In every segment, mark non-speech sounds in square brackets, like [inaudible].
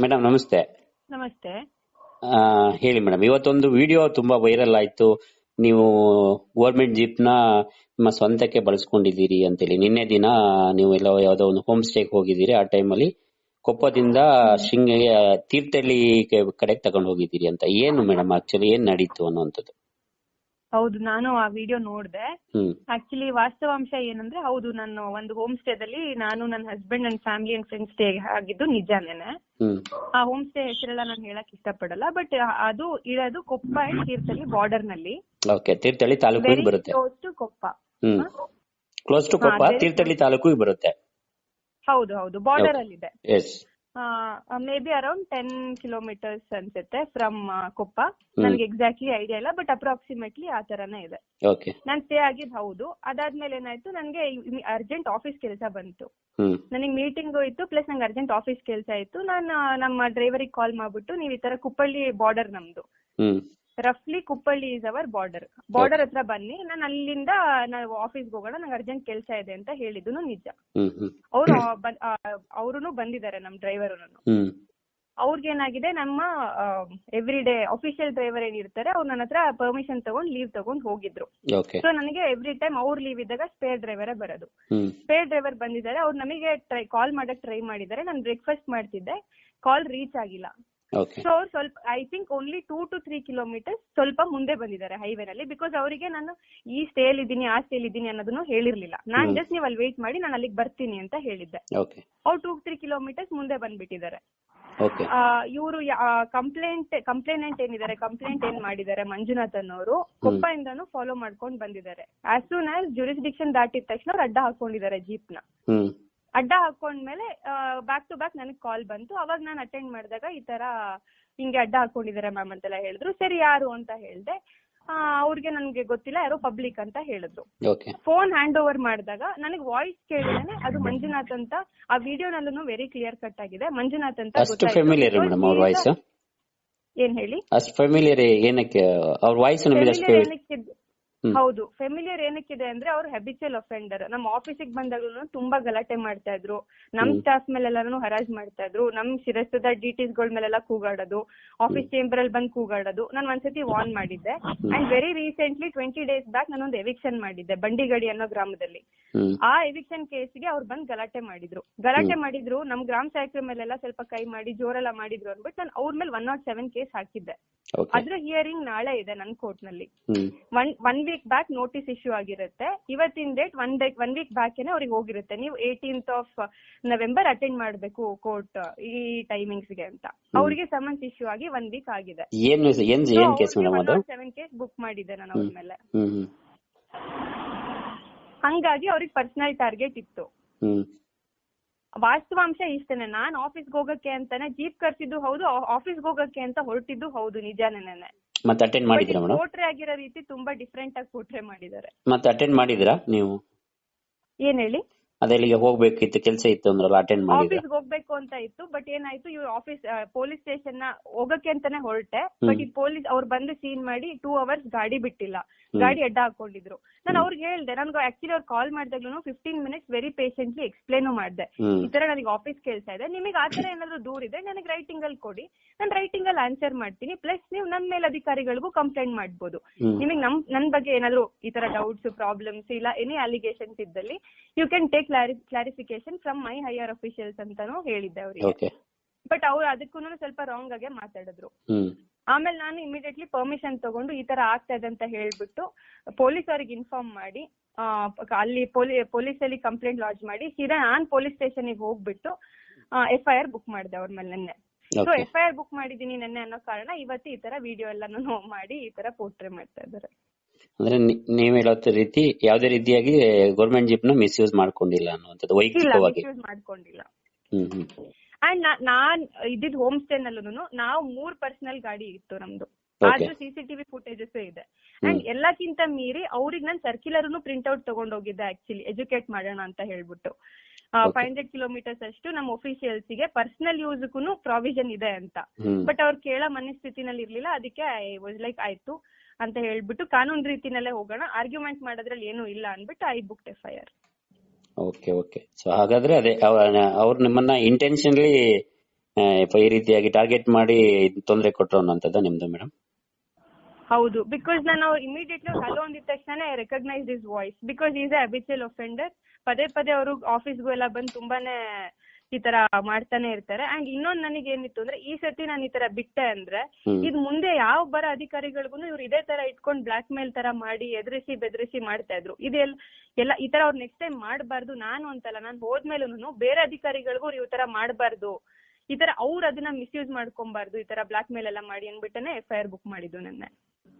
Madam ನಮಸ್ತೆ. ನಮಸ್ತೆ. ಆ, ಹೇಳಿ ಮೇಡಮ್ ಇವತ್ತೊಂದು ವಿಡಿಯೋ ತುಂಬಾ ವೈರಲ್ ಆಯ್ತು. ನೀವು ಗೋರ್ಮೆಂಟ್ ಜೀಪ್ನ ನಿಮ್ಮ ಸ್ವಂತಕ್ಕೆ ಬಳಸ್ಕೊಂಡಿದ್ದೀರಿ ಅಂತೇಳಿ. ನಿನ್ನೆ ದಿನ ನೀವು ಎಲ್ಲ ಯಾವ್ದೋ ಒಂದು ಹೋಮ್ ಸ್ಟೇಗೆ ಹೋಗಿದ್ದೀರಿ. ಆ ಟೈಮಲ್ಲಿ ಕೊಪ್ಪದಿಂದ ಶೃಂಗೇರಿ ತೀರ್ಥಹಳ್ಳಿ ಕಡೆಗೆ ತಗೊಂಡು ಹೋಗಿದ್ದೀರಿ ಅಂತ. ಏನು ಮೇಡಮ್ ಆಕ್ಚುಲಿ ಏನ್ ನಡೀತು ಅನ್ನುವಂಥದ್ದು? ಹೌದು ನಾನು ಆ ವಿಡಿಯೋ ನೋಡ್ದೆ. ಆಕ್ಚುಲಿ ವಾಸ್ತವಾಂಶ ಏನಂದ್ರೆ ಹೌದು ನಾನು ಒಂದು ಹೋಮ್ ಸ್ಟೇದಲ್ಲಿ ನಾನು ನನ್ನ ಹಸ್ಬೆಂಡ್ ನನ್ನ ಫ್ಯಾಮಿಲಿ ಅಂಡ್ ಫ್ರೆಂಡ್ಸ್ ಸ್ಟೇ ಆಗಿದ್ದು ನಿಜಾನೇನೆ. ಆ ಹೋಮ್ ಸ್ಟೇ ಹೆಸರೆಲ್ಲ ನಾನು ಹೇಳಕ್ ಇಷ್ಟಪಡಲ್ಲ ಬಟ್ ಅದು ಇರೋದು ಕೊಪ್ಪ ಅಂಡ್ ತೀರ್ಥಹಳ್ಳಿ ಬಾರ್ಡರ್ನಲ್ಲಿ. ತೀರ್ಥಹಳ್ಳಿ ತಾಲೂಕು ಬರುತ್ತೆ. Close to Koppa. Close to Koppa Thirthahalli ತಾಲೂಕಿಗೆ ಬರುತ್ತೆ. ಹೌದು ಹೌದು ಬಾರ್ಡರ್ ಅಲ್ಲಿ ಇದೆ may be around ten kilometres ಅನ್ಸುತ್ತೆ ಫ್ರಮ್ ಕೊಪ್ಪ. ನನಗೆ ಎಕ್ಸಾಕ್ಟ್ಲಿ ಐಡಿಯಾ ಇಲ್ಲ ಬಟ್ ಅಪ್ರಾಕ್ಸಿಮೇಟ್ಲಿ ಆ ತರನೇ ಇದೆ. ನಾನ್ ಸ್ಟೇ ಆಗಿದ್ ಹೌದು. ಅದಾದ್ಮೇಲೆ ಏನಾಯ್ತು ನನ್ಗೆ ಅರ್ಜೆಂಟ್ ಆಫೀಸ್ ಕೆಲಸ ಬಂತು. ನನಗೆ ಮೀಟಿಂಗ್ ಇತ್ತು ಪ್ಲಸ್ ನಂಗೆ ಅರ್ಜೆಂಟ್ ಆಫೀಸ್ ಕೆಲಸ ಇತ್ತು. ನಾನು ನಮ್ಮ ಡ್ರೈವರಿಗೆ ಕಾಲ್ ಮಾಡ್ಬಿಟ್ಟು ನೀವು ಈ ತರ ಕುಪ್ಪಳ್ಳಿ ಬಾರ್ಡರ್ ನಮ್ದು. ರಫ್ಲಿ Kuppalli is our border border ಹತ್ರ ಬನ್ನಿ. ನಾನು ಅಲ್ಲಿಂದ ನಾವು ಆಫೀಸ್ಗೆ ಹೋಗೋಣ. ನಂಗೆ ಅರ್ಜೆಂಟ್ ಕೆಲಸ ಇದೆ ಅಂತ ಹೇಳಿದ್ದು ನಿಜ. ಅವರು ಅವರು ಬಂದಿದ್ದಾರೆ ನಮ್ ಡ್ರೈವರ್ ಅವ್ರಿಗೇನಾಗಿದೆ ನಮ್ಮ ಎವ್ರಿ ಡೇ ಅಫಿಷಿಯಲ್ ಡ್ರೈವರ್ ಏನಿರ್ತಾರೆ ಅವ್ರು ನನ್ನ ಹತ್ರ ಪರ್ಮಿಷನ್ ತಗೊಂಡ್ ಲೀವ್ ತಗೊಂಡು ಹೋಗಿದ್ರು. ಸೊ ನನಗೆ ಎವ್ರಿ ಟೈಮ್ ಅವ್ರ ಲೀವ್ ಇದ್ದಾಗ ಸ್ಪೇರ್ ಡ್ರೈವರ್ ಬರೋದು. ಸ್ಪೇರ್ ಡ್ರೈವರ್ ಬಂದಿದ್ದಾರೆ. ಅವ್ರು ನಮಗೆ ಟ್ರೈ ಕಾಲ್ ಮಾಡಕ್ ಟ್ರೈ ಮಾಡಿದ್ದಾರೆ. ನಾನು ಬ್ರೇಕ್ಫಾಸ್ಟ್ ಮಾಡ್ತಿದ್ದೆ. ಕಾಲ್ ರೀಚ್ ಆಗಿಲ್ಲ. ಸೊ ಅವ್ರು ಸ್ವಲ್ಪ I think only two to three kilometres ಸ್ವಲ್ಪ ಮುಂದೆ ಬಂದಿದ್ದಾರೆ ಹೈವೇನಲ್ಲಿ ಬಿಕಾಸ್ ಅವರಿಗೆ ನಾನು ಈ ಸ್ಟೇಲ್ ಇದ್ದೀನಿ ಆ ಸ್ಟೇಲ್ ಇದ್ದೀನಿ ಅನ್ನೋದನ್ನು ಹೇಳಿರ್ಲಿಲ್ಲ. ನಾನ್ ಜಸ್ಟ್ ನೀವು ಅಲ್ಲಿ ವೇಟ್ ಮಾಡಿ ನಾನು ಅಲ್ಲಿಗೆ ಬರ್ತೀನಿ ಅಂತ ಹೇಳಿದ್ದೆ. ಅವ್ರು ಟೂ ತ್ರೀ ಕಿಲೋಮೀಟರ್ಸ್ ಮುಂದೆ ಬಂದ್ಬಿಟ್ಟಿದ್ದಾರೆ. ಇವರು ಕಂಪ್ಲೇಂಟ್ ಕಂಪ್ಲೇನೆಂಟ್ ಏನಿದ್ದಾರೆ ಕಂಪ್ಲೇಂಟ್ ಏನ್ ಮಾಡಿದ್ದಾರೆ ಮಂಜುನಾಥ್ ಅನ್ನೋರು ಇಂದಾನು ಫಾಲೋ ಮಾಡ್ಕೊಂಡು ಬಂದಿದ್ದಾರೆ. ಆಸ್ ಸೂನ್ ಆಸ್ ಜುರಿಸ್ಡಿಕ್ಷನ್ ದಾಟಿದ ತಕ್ಷಣ ಅವ್ರು ಅಡ್ಡ ಹಾಕೊಂಡಿದ್ದಾರೆ ಜೀಪ್ನ. ಹ್ಮ್. ಅಡ್ಡ ಹಾಕೊಂಡ್ಮೇಲೆ ಬ್ಯಾಕ್ ಟು ಬ್ಯಾಕ್ ನನಗೆ ಕಾಲ್ ಬಂತು. ಅವಾಗ ನಾನು ಅಟೆಂಡ್ ಮಾಡಿದಾಗ ಈ ತರ ಹಿಂಗೆ ಅಡ್ಡ ಹಾಕೊಂಡಿದ್ದಾರೆ ಮ್ಯಾಮ್ ಅಂತೆಲ್ಲ ಹೇಳಿದ್ರು. ಸರಿ ಯಾರು? ಅಂತ ಹೇಳ್ದೆ. ಅವ್ರಿಗೆ ನನಗೆ ಗೊತ್ತಿಲ್ಲ ಯಾರೋ ಪಬ್ಲಿಕ್ ಅಂತ ಹೇಳಿದ್ರು. ಫೋನ್ ಹ್ಯಾಂಡ್ ಓವರ್ ಮಾಡಿದಾಗ ನನಗೆ ವಾಯ್ಸ್ ಕೇಳಿದ್ರೆ ಅದು ಮಂಜುನಾಥ್ ಅಂತ. ಆ ವಿಡಿಯೋನಲ್ಲೂ ವೆರಿ ಕ್ಲಿಯರ್ ಕಟ್ ಆಗಿದೆ. ಮಂಜುನಾಥ್ ಅಂತ ಏನ್ ಹೇಳಿ? ಏನಕ್ಕೆ? ಹೌದು. ಫೆಮಿಲಿಯರ್ ಏನಕ್ಕಿದೆ ಅಂದ್ರೆ ಅವ್ರು ಹ್ಯಾಬಿಚುಯಲ್ ಅಫೆಂಡರ್ ನಮ್ಮ ಆಫೀಸಿಗೆ ಬಂದಾಗ್ಲೂ ತುಂಬಾ ಗಲಾಟೆ ಮಾಡ್ತಾ ಇದ್ರು. ನಮ್ ಸ್ಟಾಫ್ ಮೇಲೆಲ್ಲಾನು ಹರಾಜ್ ಮಾಡ್ತಾ ಇದ್ರು. ನಮ್ ಶಿರಸ್ತದ ಡಿಟಿಸ್ಗಳ ಮೇಲೆಲ್ಲ ಕೂಗಾಡೋದು. ಆಫೀಸ್ ಚೇಂಬರ್ ಅಲ್ಲಿ ಬಂದು ಕೂಗಾಡೋದು. ನಾನು ಒಂದ್ಸತಿ ವಾರ್ನ್ ಮಾಡಿದ್ದೆ. And very recently twenty days back ನಾನೊಂದು ಎವಿಕ್ಷನ್ ಮಾಡಿದ್ದೆ ಬಂಡಿಗಡಿ ಅನ್ನೋ ಗ್ರಾಮದಲ್ಲಿ. ಆ ಎವಿಕ್ಷನ್ ಕೇಸ್ಗೆ ಅವ್ರು ಬಂದ್ ಗಲಾಟೆ ಮಾಡಿದ್ರು. ಗಲಾಟೆ ಮಾಡಿದ್ರು. ನಮ್ ಗ್ರಾಮ ಸಹಾಯಕರ ಮೇಲೆಲ್ಲ ಸ್ವಲ್ಪ ಕೈ ಮಾಡಿ ಜೋರೆಲ್ಲ ಮಾಡಿದ್ರು ಅನ್ಬಿಟ್ಟು ನಾನು ಅವ್ರ ಮೇಲೆ ಒನ್ ನಾಟ್ ಸೆವೆನ್ ಕೇಸ್ ಹಾಕಿದ್ದೆ. ಅದ್ರ ಹಿಯರಿಂಗ್ ನಾಳೆ ಇದೆ ನನ್ ಕೋರ್ಟ್ನಲ್ಲಿ. One one week back notice issue ಆಗಿರುತ್ತೆ. ಇವತ್ತಿನ date one day one week ಬ್ಯಾಕೇನೆ ಅವ್ರಿಗೆ ಹೋಗಿರುತ್ತೆ. ನೀವು ಏಟೀನ್ತ್ ಆಫ್ ನವೆಂಬರ್ ಅಟೆಂಡ್ ಮಾಡ್ಬೇಕು ಕೋರ್ಟ್ ಈ ಟೈಮಿಂಗ್ಸ್ಗೆ ಅಂತ. ಅವ್ರಿಗೆ ಸಮನ್ಸ್ ಇಶ್ಯೂ ಆಗಿ ಒನ್ ವೀಕ್ ಆಗಿದೆ. ಸೆವೆನ್ ಕೇಸ್ ಬುಕ್ ಮಾಡಿದೆ ನಾನು ಅವ್ರ ಮೇಲೆ. ಹಂಗಾಗಿ ಅವ್ರಿಗೆ ಪರ್ಸನಲ್ ಟಾರ್ಗೆಟ್ ಇತ್ತು. ವಾಸ್ತವಾಂಶ ಇಷ್ಟೇನೆ. ನಾನ್ ಆಫೀಸ್ ಹೋಗಕ್ಕೆ ಅಂತಾನೆ ಜೀಪ್ ಕರ್ಸಿದ್ದು ಹೌದು ಆಫೀಸ್ ಹೋಗಕ್ಕೆ ಅಂತ ಹೊರಟಿದ್ದು ಹೌದು ನಿಜಾನೇನೆ. ಮತ್ತೆ ಅಟೆಂಡ್ ಮಾಡಿದ್ರಾ ಮೇಡಂ ಪೋಟ್ರೆ ಆಗಿರೋ ರೀತಿ ತುಂಬಾ ಡಿಫರೆಂಟ್ ಆಗಿ ಪೋಟ್ರೆ ಮಾಡಿದ್ದಾರೆ. ಮತ್ತೆ ಅಟೆಂಡ್ ಮಾಡಿದ್ರಾ ನೀವು? ಏನ್ ಹೇಳಿ? ಅದೇ ಇಲ್ಲಿಗೆ ಹೋಗ್ಬೇಕಿತ್ತು ಕೆಲಸ ಇತ್ತು ಅಂದ್ರಲ್ಲ ಅಟೆಂಡ್ ಮಾಡಿ ಆಫೀಸ್ ಹೋಗ್ಬೇಕು ಅಂತ ಇತ್ತು ಬಟ್ ಏನಾಯ್ತು ಇವ್ರು ಆಫೀಸ್ ಪೊಲೀಸ್ ಸ್ಟೇಷನ್ನ ಹೋಗಕ್ಕೆ ಅಂತಾನೆ ಹೊರಟೆ ಬಟ್ ಈ ಪೊಲೀಸ್ ಅವ್ರು ಬಂದು ಸೀನ್ ಮಾಡಿ ಟೂ ಅವರ್ಸ್ ಗಾಡಿ ಬಿಟ್ಟಿಲ್ಲ. ಗಾಡಿ ಅಡ್ಡ ಹಾಕೊಂಡಿದ್ರು. ನಾನು ಅವ್ರಿಗೆ ಹೇಳ್ದೆ ನನ್ಗೆ ಆಕ್ಚುಲಿ ಅವ್ರು call ಮಾಡಿದಾಗ್ಲೂ fifteen minutes very patiently explain ಮಾಡಿದೆ. ಈ ತರ ನನಗೆ ಆಫೀಸ್ ಕೆಲಸ ಇದೆ ನಿಮಗೆ ಆ ತರ ಏನಾದ್ರು ದೂರ ಇದೆ ನನಗೆ ರೈಟಿಂಗ್ ಅಲ್ಲಿ ಕೊಡಿ. ನಾನು ರೈಟಿಂಗ್ ಅಲ್ಲಿ ಆನ್ಸರ್ ಮಾಡ್ತೀನಿ. ಪ್ಲಸ್ ನೀವು ನನ್ನ ಮೇಲಧಿಕಾರಿಗಳಿಗೂ ಕಂಪ್ಲೇಂಟ್ ಮಾಡ್ಬೋದು. ನಿಮಗೆ ನಮ್ ನನ್ ಬಗ್ಗೆ ಏನಾದ್ರು ಈ ತರ ಡೌಟ್ಸ್ ಪ್ರಾಬ್ಲಮ್ಸ್ ಇಲ್ಲ ಎನಿ ಅಲಿಗೇಷನ್ಸ್ ಇದ್ದಲ್ಲಿ you can take clarification from my higher officials ಅಂತಾನು ಹೇಳಿದ್ದೆ ಅವ್ರಿಗೆ. ಬಟ್ ಅವ್ರು ಅದಕ್ಕೂ ಸ್ವಲ್ಪ ರಾಂಗ್ ಆಗಿ ಮಾತಾಡಿದ್ರು. ಆಮೇಲೆ ನಾನು ಇಮಿಡಿಯೇಟ್ಲಿ ಪರ್ಮಿಷನ್ ತಗೊಂಡು ಈ ತರ ಆಗ್ತಾ ಇದೆ ಅಂತ ಹೇಳ್ಬಿಟ್ಟು ಪೊಲೀಸ್ ಅವ್ರಿಗೆ ಇನ್ಫಾರ್ಮ್ ಮಾಡಿ ಅಲ್ಲಿ ಪೊಲೀಸ್ ಅಲ್ಲಿ ಕಂಪ್ಲೇಂಟ್ ಲಾಂಚ್ ಮಾಡಿ ಸೀದಾ ನಾನ್ ಪೊಲೀಸ್ ಸ್ಟೇಷನ್ಗೆ ಹೋಗ್ಬಿಟ್ಟು ಎಫ್ ಐ ಆರ್ ಬುಕ್ ಮಾಡಿದೆ ಅವ್ರ ಮೇಲೆ ನಿನ್ನೆ. So F I R book ಮಾಡಿದೀನಿ ನೆನ್ನೆ ಅನ್ನೋ ಕಾರಣ ಇವತ್ತು ಈ ತರ ವಿಡಿಯೋ ಎಲ್ಲಾನು [laughs] ಮಾಡಿ ಈ ತರ ಪೋರ್ಟ್ರೇ ಮಾಡ್ತಾ ಇದ್ದಾರೆ. ಅಂದ್ರೆ ನೀವ್ ಹೇಳೋ ರೀತಿ ಯಾವ್ದೇ ರೀತಿಯಾಗಿ ಗೌರ್ಮೆಂಟ್ ಜೀಪ್ನ ಮಿಸ್ಯೂಸ್ ಮಾಡ್ಕೊಂಡಿಲ್ಲ ಅನ್ನುವಂಥದ್ದು ವೈಯಕ್ತಿಕವಾಗಿ. ಮಾಡ್ಕೊಂಡಿಲ್ಲ. ಹ್ಮ್ ಹ್ಮ್. ಅಂಡ್ ನಾನ್ ಇದ್ದಿದ್ ಹೋಮ್ ಸ್ಟೇ ನಲ್ಲೂನು ನಾವು ಮೂರ್ ಪರ್ಸನಲ್ ಗಾಡಿ ಇತ್ತು ನಮ್ದು. ಆದ್ರೂ ಸಿಸಿಟಿವಿ ಫುಟೇಜಸ್ ಇದೆ. ಅಂಡ್ ಎಲ್ಲಕ್ಕಿಂತ ಮೀರಿ ಅವ್ರಿಗೆ ನಾನು ಸರ್ಕ್ಯುಲರ್ ಪ್ರಿಂಟ್ ಔಟ್ ತಗೊಂಡ್ ಹೋಗಿದ್ದೆ ಆಕ್ಚುಲಿ ಎಜುಕೇಟ್ ಮಾಡೋಣ ಅಂತ ಹೇಳ್ಬಿಟ್ಟು. ಫೈವ್ ಹಂಡ್ರೆಡ್ ಕಿಲೋಮೀಟರ್ಸ್ ಅಷ್ಟು ನಮ್ಮ ಒಫಿಷಿಯಲ್ಸ್ಗೆ ಪರ್ಸನಲ್ ಯೂಸ್ಗೂ ಪ್ರಾವಿಷನ್ ಇದೆ ಅಂತ. ಬಟ್ ಅವ್ರು ಕೇಳೋ ಮನಸ್ಥಿತಿನಲ್ಲಿ ಇರ್ಲಿಲ್ಲ ಅದಕ್ಕೆ ಐ ವಾಸ್ ಲೈಕ್ ಆಯ್ತು ಅಂತ ಹೇಳ್ಬಿಟ್ಟು ಕಾನೂನು ರೀತಿನಲ್ಲೇ ಹೋಗೋಣ. ಆರ್ಗ್ಯುಮೆಂಟ್ ಮಾಡೋದ್ರಲ್ಲಿ ಏನು ಇಲ್ಲ ಅನ್ಬಿಟ್ಟು I book F I R okay okay so ಹಾಗಾದ್ರೆ ಅದೇ ಅವ್ರು ನಿಮ್ಮನ್ನ ಇಂಟೆನ್ಷನ್ಲಿ ಈ ರೀತಿಯಾಗಿ ಟಾರ್ಗೆಟ್ ಮಾಡಿ ತೊಂದರೆ ಕೊಟ್ಟರು ಅನ್ನೋಂಥದ್ದು ನಿಮ್ದು ಮೇಡಮ್ ಹೌದು. ಬಿಕಾಸ್ ನಾನು ಇಮಿಡಿಯೇಟ್ಲಿ ಹಲೋ ಅಂದಿದ ತಕ್ಷಣ recognise this voice because is a habitual offender ಪದೇ ಪದೇ ಅವರು ಆಫೀಸ್ಗೂ ಎಲ್ಲ ಬಂದು ತುಂಬಾನೇ ಈ ತರ ಮಾಡ್ತಾನೆ ಇರ್ತಾರೆ. ಅಂಡ್ ಇನ್ನೊಂದ್ ನನಗೆ ಏನಿತ್ತು ಅಂದ್ರೆ ಈ ಸತಿ ನಾನು ಈ ತರ ಬಿಟ್ಟೆ ಅಂದ್ರೆ. ಇದ್ ಮುಂದೆ ಯಾವ ಬರ ಅಧಿಕಾರಿಗಳಿಗೂ ಇವ್ರು ಇದೇ ತರ ಇಟ್ಕೊಂಡ್ ಬ್ಲಾಕ್ ಮೇಲ್ ತರ ಮಾಡಿ ಎದುರಿಸಿ ಬೆದರಿಸಿ ಮಾಡ್ತಾ ಇದ್ರು. ಇದೆಲ್ಲ ಎಲ್ಲ ಈ ತರ ಅವ್ರು ನೆಕ್ಸ್ಟ್ ಟೈಮ್ ಮಾಡಬಾರ್ದು ನಾನು ಅಂತಲ್ಲ ನಾನು ಹೋದ್ಮೇಲೂ ಬೇರೆ ಅಧಿಕಾರಿಗಳಿಗೂ ಇವ್ ತರ ಮಾಡಬಾರ್ದು. ಈ ತರ ಅವ್ರು ಅದನ್ನ ಮಿಸ್ಯೂಸ್ ಮಾಡ್ಕೊಬಾರ್ದು ಈ ತರ ಬ್ಲಾಕ್ ಮೇಲ್ ಎಲ್ಲ ಮಾಡಿ ಅಂದ್ಬಿಟ್ಟನೆ ಎಫ್ ಐ ಆರ್ ಬುಕ್ ಮಾಡಿದ್ದು ನನ್ನ.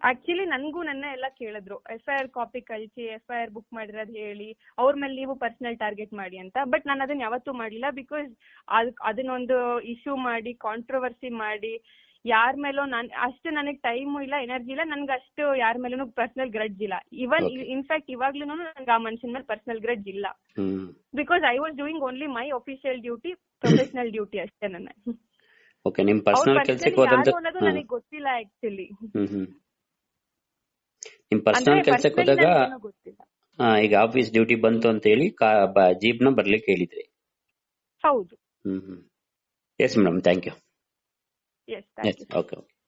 ಆಕ್ಚುಲಿ ನನ್ಗೂ ನನ್ನ ಎಲ್ಲ ಕೇಳಿದ್ರು. ಎಫ್ ಐ ಆರ್ ಕಾಪಿ ಕಳಿಸಿ ಎಫ್ ಐ ಆರ್ ಬುಕ್ ಮಾಡಿರೋದು ಹೇಳಿ ಅವ್ರ ಮೇಲೆ ನೀವು ಪರ್ಸನಲ್ ಟಾರ್ಗೆಟ್ ಮಾಡಿ ಅಂತ. ಬಟ್ ನಾನು ಅದನ್ನ ಯಾವತ್ತೂ ಮಾಡಿಲ್ಲ ಬಿಕಾಸ್ ಅದನ್ನೊಂದು ಇಶ್ಯೂ ಮಾಡಿ ಕಾಂಟ್ರವರ್ಸಿ ಮಾಡಿ ಯಾರ ಮೇಲೂ ನಾನ್ ಅಷ್ಟು ನನಗೆ ಟೈಮು ಇಲ್ಲ ಎನರ್ಜಿ ಇಲ್ಲ ನನ್ಗೆ ಅಷ್ಟು ಯಾರ ಮೇಲೂ ಪರ್ಸನಲ್ ಗ್ರಡ್ಜ್ ಇಲ್ಲ. ಇವನ್. ಇನ್ಫ್ಯಾಕ್ಟ್ ಇವಾಗ್ಲೂ ನನ್ಗೆ ಆ ಮನುಷ್ಯನ ಮೇಲೆ ಪರ್ಸನಲ್ ಗ್ರಡ್ಜ್ ಇಲ್ಲ. Because I was doing only my official duty professional duty ಅಷ್ಟೇ ನನ್ನ. ಓಕೆ ನಿಮ್ಮ ಅವ್ರ ಪರ್ಸನಲ್ ಕೆಲಸಕ್ಕೆ ಹೋದಂತ ಯಾರು ಅನ್ನೋದು ಹಾ. ನನಗೆ ಗೊತ್ತಿಲ್ಲ ಆಕ್ಚುಲಿ ಹ್ಮ್ ಹ್ಮ್. ನಿಮ್ ಪರ್ಸನಲ್ ಕೆಲ್ಸಕ್ಕೆ ಹೋದಾಗ ಈಗ ಆಫೀಸ್ ಡ್ಯೂಟಿ ಬಂತು ಅಂತ ಹೇಳಿ ಜೀಪ್ನ ಬರ್ಲಿಕ್ಕೆ ಹೇಳಿದ್ರಿ. ಹೌದು. Hmm hmm. Yes madam thank you okay okay